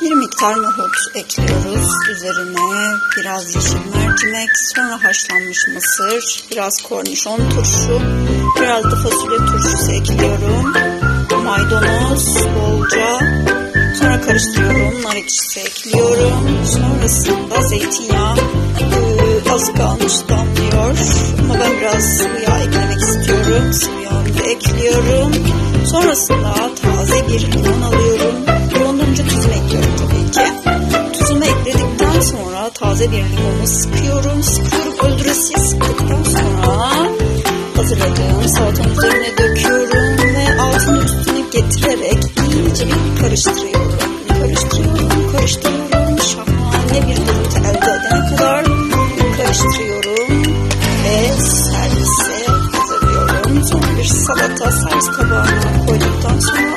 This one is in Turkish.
Bir miktar nohut ekliyoruz. Üzerine biraz yeşil mercimek, sonra haşlanmış mısır, biraz kornişon turşu, biraz da fasulye turşusu ekliyorum. Maydanoz bolca, sonra karıştırıyorum. Nar ekşisi ekliyorum. Sonrasında zeytinyağı e, az kalmış damlıyor. Ama ben biraz sıvı yağ eklemek istiyorum. Sıvı yağını da ekliyorum. Sonrasında taze bir taze bir limonu sıkıyorum. Sıkıyorum öldüresiye sıktıktan sonra hazırladığım salatanın üzerine döküyorum ve altını üstüne getirerek iyice bir karıştırıyorum. Karıştırıyorum, karıştırıyorum. Şahane bir görüntü elde edene kadar karıştırıyorum ve servise hazırlıyorum. Sonra bir salata servis tabağına koyduktan sonra